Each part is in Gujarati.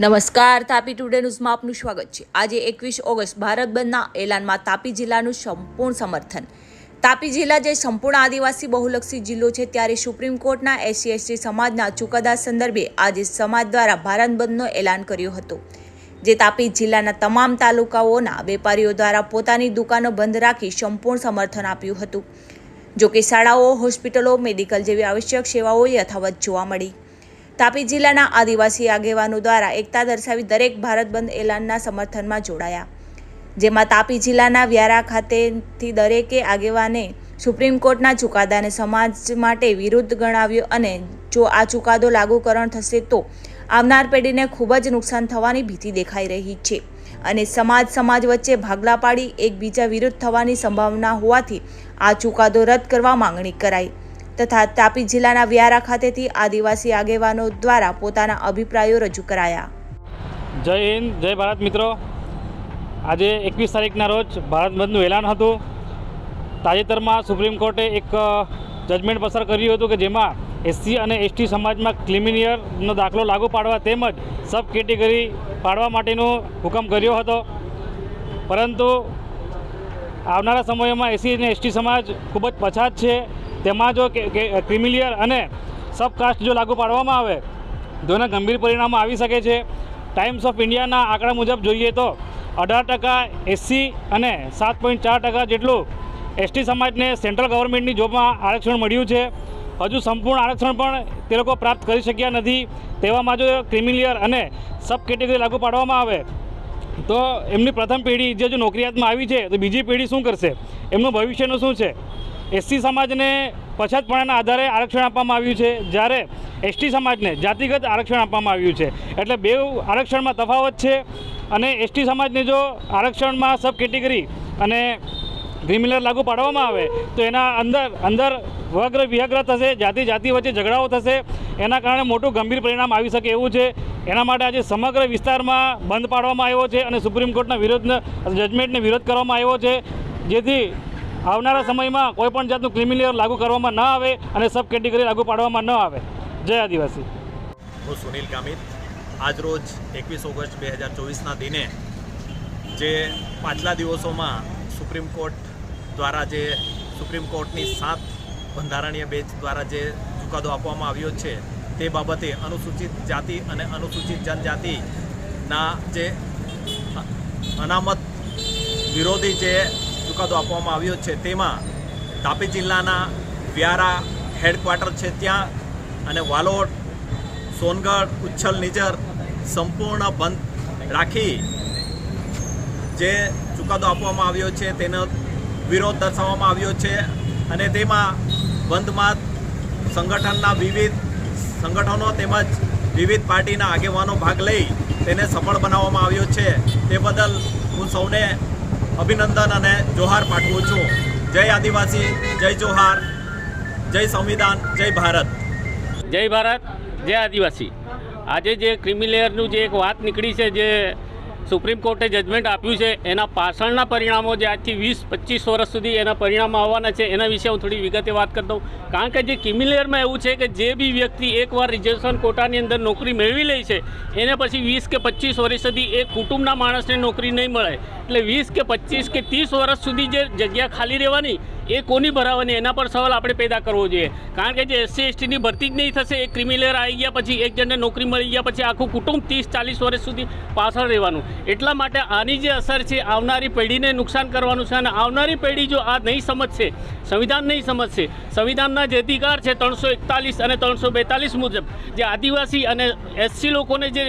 નમસ્કાર, તાપી ટુડે ન્યૂઝમાં આપનું સ્વાગત છે. આજે એકવીસ ઓગસ્ટ, ભારત બંધના એલાનમાં તાપી જિલ્લાનું સંપૂર્ણ સમર્થન. તાપી જિલ્લા જે સંપૂર્ણ આદિવાસી બહુલક્ષી જિલ્લો છે, ત્યારે સુપ્રીમ કોર્ટના એસસી એસટી સમાજના ચુકાદા સંદર્ભે આજે સમાજ દ્વારા ભારત બંધનો એલાન કર્યો હતો. જે તાપી જિલ્લાના તમામ તાલુકાઓના વેપારીઓ દ્વારા પોતાની દુકાનો બંધ રાખી સંપૂર્ણ સમર્થન આપ્યું હતું. જોકે શાળાઓ, હોસ્પિટલો, મેડિકલ જેવી આવશ્યક સેવાઓ યથાવત જોવા મળી. તાપી જિલ્લાના આદિવાસી આગેવાનો દ્વારા એકતા દર્શાવી દરેક ભારત બંધ એલાનના સમર્થનમાં જોડાયા. જેમાં તાપી જિલ્લાના વ્યારા ખાતેથી દરેકે આગેવાને સુપ્રીમ કોર્ટના ચુકાદાને સમાજ માટે વિરુદ્ધ ગણાવ્યો અને જો આ ચુકાદો લાગુકરણ થશે તો આવનાર પેઢીને ખૂબ જ નુકસાન થવાની ભીતિ દેખાઈ રહી છે અને સમાજ સમાજ વચ્ચે ભાગલા પાડી એકબીજા વિરુદ્ધ થવાની સંભાવના હોવાથી આ ચુકાદો રદ કરવા માંગણી કરાઈ. તથા તાપી જિલ્લાના વ્યારા ખાતેથી આદિવાસી આગેવાનો દ્વારા પોતાના અભિપ્રાયો રજૂ કરાયા. જય હિન્દ, જય ભારત મિત્રો. આજે એકવીસ તારીખના રોજ ભારત બંધનું એલાન હતું. તાજેતરમાં સુપ્રીમ કોર્ટે એક જજમેન્ટ પસાર કર્યું હતું કે જેમાં એસસી અને એસટી સમાજમાં ક્લિમિનિયરનો દાખલો લાગુ પાડવા તેમજ સબ કેટેગરી પાડવા માટેનો હુકમ કર્યો હતો. પરંતુ આવનારા સમયમાં એસસી અને એસટી સમાજ ખૂબ જ પછાત છે. તેમાં જો ક્રિમિલિયર અને સબકાસ્ટ જો લાગુ પાડવામાં આવે, તો એના ગંભીર પરિણામો આવી શકે છે. ટાઈમ્સ ઓફ ઇન્ડિયાના આંકડા મુજબ જોઈએ તો અઢાર ટકા એસસી અને સાત પોઈન્ટ ચાર ટકા જેટલું એસટી સમાજને સેન્ટ્રલ ગવર્મેન્ટની જોબમાં આરક્ષણ મળ્યું છે. હજુ સંપૂર્ણ આરક્ષણ પણ તે લોકો પ્રાપ્ત કરી શક્યા નથી. તેવામાં જો ક્રિમિલિયર અને સબ કેટેગરી લાગુ પાડવામાં આવે, તો એમની પ્રથમ પેઢી જે જો નોકરિયાતમાં આવી છે, તો બીજી પેઢી શું કરશે? એમનું ભવિષ્યનું શું છે? એસસી સમાજને પછાતપણાના આધારે આરક્ષણ આપવામાં આવ્યું છે. જ્યારે એસટી સમાજને જાતિગત આરક્ષણ આપવામાં આવ્યું છે. એટલે બે આરક્ષણમાં તફાવત છે અને એસટી સમાજને જો આરક્ષણમાં સબ કેટેગરી અને ક્રિમિનલ લાગુ પાડવામાં આવે, તો એના અંદર અંદર વગ્ર વિહગ્ર થશે જાતિ જાતિ વચ્ચે ઝઘડાઓ થશે. એના કારણે મોટું ગંભીર પરિણામ આવી શકે એવું છે. એના માટે આજે સમગ્ર વિસ્તારમાં બંધ પાડવામાં આવ્યો છે અને સુપ્રીમ કોર્ટના વિરોધ જજમેન્ટને વિરોધ કરવામાં આવ્યો છે. જેથી આવનારા સમયમાં કોઈપણ જાતનું ક્રિમિનલ લાગુ કરવામાં ન આવે અને સબ કેટેગરી લાગુ પાડવામાં ન આવે. જય આદિવાસી. હું સુનિલ કામિત આજરોજ એકવીસ ઓગસ્ટ બે હજાર ચોવીસના દિને જે પાછલા દિવસોમાં સુપ્રીમ કોર્ટ દ્વારા જે સુપ્રીમ કોર્ટની સાત બંધારણીય બેચ દ્વારા જે ચુકાદો આપવામાં આવ્યો છે, તે બાબતે અનુસૂચિત જાતિ અને અનુસૂચિત જનજાતિના જે અનામત વિરોધી જે ચુકાદો આપવામાં આવ્યો છે. તેમાં તાપી જિલ્લાના વ્યારા હેડક્વાર્ટર છે ત્યાં અને વાલોડ, સોનગઢ, ઉચ્છલ, નિજર સંપૂર્ણ બંધ રાખી જે ચુકાદો આપવામાં આવ્યો છે તેનો વિરોધ દર્શાવવામાં આવ્યો છે અને તેમાં બંધમાં સંગઠનના વિવિધ સંગઠનો તેમજ વિવિધ પાર્ટીના આગેવાનો ભાગ લઈ તેને સફળ બનાવવામાં આવ્યો છે. તે બદલ હું સૌને અભિનંદન અને જોહાર પાઠવું છું. જય આદિવાસી, જય જોહાર, જય સંવિધાન, જય ભારત. જય ભારત, જય આદિવાસી. આજે જે ક્રિમિલેયરનું જે એક વાત નીકળી છે, જે સુપ્રીમ કોર્ટે જજમેન્ટ આપ્યું છે. એના પાછળના પરિણામો જે આજથી વીસ, પચીસ વર્ષ સુધી એના પરિણામો આવવાના છે, એના વિશે હું થોડી વિગતે વાત કરતો દઉં. કારણ કે જે ક્રિમિલેયરમાં એવું છે કે જે બી વ્યક્તિ એકવાર રિઝર્વેશન કોટાની અંદર નોકરી મેળવી લે છે, એને પછી વીસ કે પચીસ વર્ષ સુધી એ કુટુંબના માણસને નોકરી નહીં મળે. એટલે વીસ કે પચીસ કે ત્રીસ વર્ષ સુધી જે જગ્યા ખાલી રહેવાની એ કોની ભરાવાની? એના પર સવાલ આપણે પેદા કરવો જોઈએ. કારણ કે જે એસસી, એસટીની ભરતી જ નહીં થશે એ ક્રિમિલેયર આવી ગયા પછી એક જણને નોકરી મળી ગયા પછી આખું કુટુંબ ત્રીસ, ચાલીસ વર્ષ સુધી પાછળ રહેવાનું. એટલા માટે આની જે અસર છે, આવનારી પેઢીને નુકસાન કરવાનું છે અને આવનારી પેઢી જો આ નહીં સમજશે, સંવિધાન નહીં સમજશે, સંવિધાનના જે અધિકાર છે, ત્રણસો એકતાલીસ અને ત્રણસો બેતાલીસ મુજબ, જે આદિવાસી અને એસસી લોકોને જે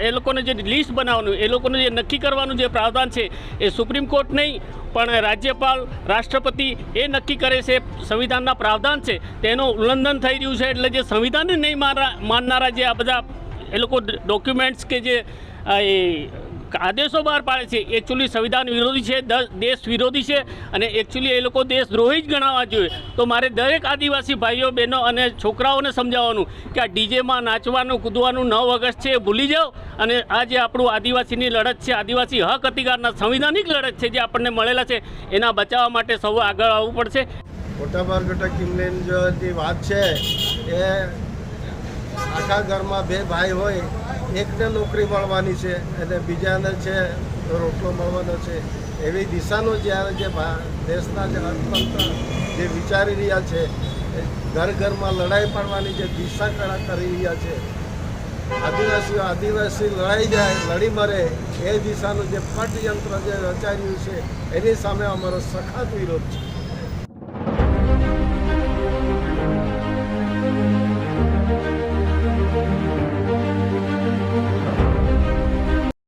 એ લોકોને જે લિસ્ટ બનાવવાનું, એ લોકોને જે નક્કી કરવાનું જે પ્રાવધાન છે, એ સુપ્રીમ કોર્ટ નહીં પણ રાજ્યપાલ રાષ્ટ્રપતિ એ નક્કી કરે છે, સંવિધાનના પ્રાવધાન છે, તેનું ઉલ્લંઘન થઈ રહ્યું છે, એટલે જે સંવિધાનને નહીં માનનારા જે આ બધા એ લોકો ડોક્યુમેન્ટ્સ કે જે એ આદેશો બહાર પાડે છે. એકચ્યુઅલી સંવિધાન વિરોધી છે દેશ વિરોધી છે અને એકચ્યુઅલી એ લોકો દેશદ્રોહી જ ગણાવવા જોઈએ. તો મારે દરેક આદિવાસી ભાઈઓ, બહેનો અને છોકરાઓને સમજાવવાનું કે આ ડીજેમાં નાચવાનું, કૂદવાનું નવ ઓગસ્ટ છે ભૂલી જાઓ. અને આ જે આપણું આદિવાસીની લડત છે, આદિવાસી હક અધિકારના સંવિધાનિક લડત છે જે આપણને મળેલા છે, એના બચાવવા માટે સૌ આગળ આવવું પડશે. મોટાભાગના કિમલેન જે વાત છે, એ આખા ઘરમાં બે ભાઈ હોય, એકને નોકરી મળવાની છે અને બીજાને છે રોટલો મળવાનો છે. એવી દિશાનો જ્યારે જે દેશના જે અર્થતંત્ર જે વિચારી રહ્યા છે ઘર ઘરમાં લડાઈ પાડવાની જે દિશા કરા, કરી રહ્યા છે. આદિવાસીઓ, આદિવાસી લડાઈ જાય, લડી મરે, એ દિશાનું જે પટયંત્ર જે રચાયું છે, એની સામે અમારો સખત વિરોધ છે.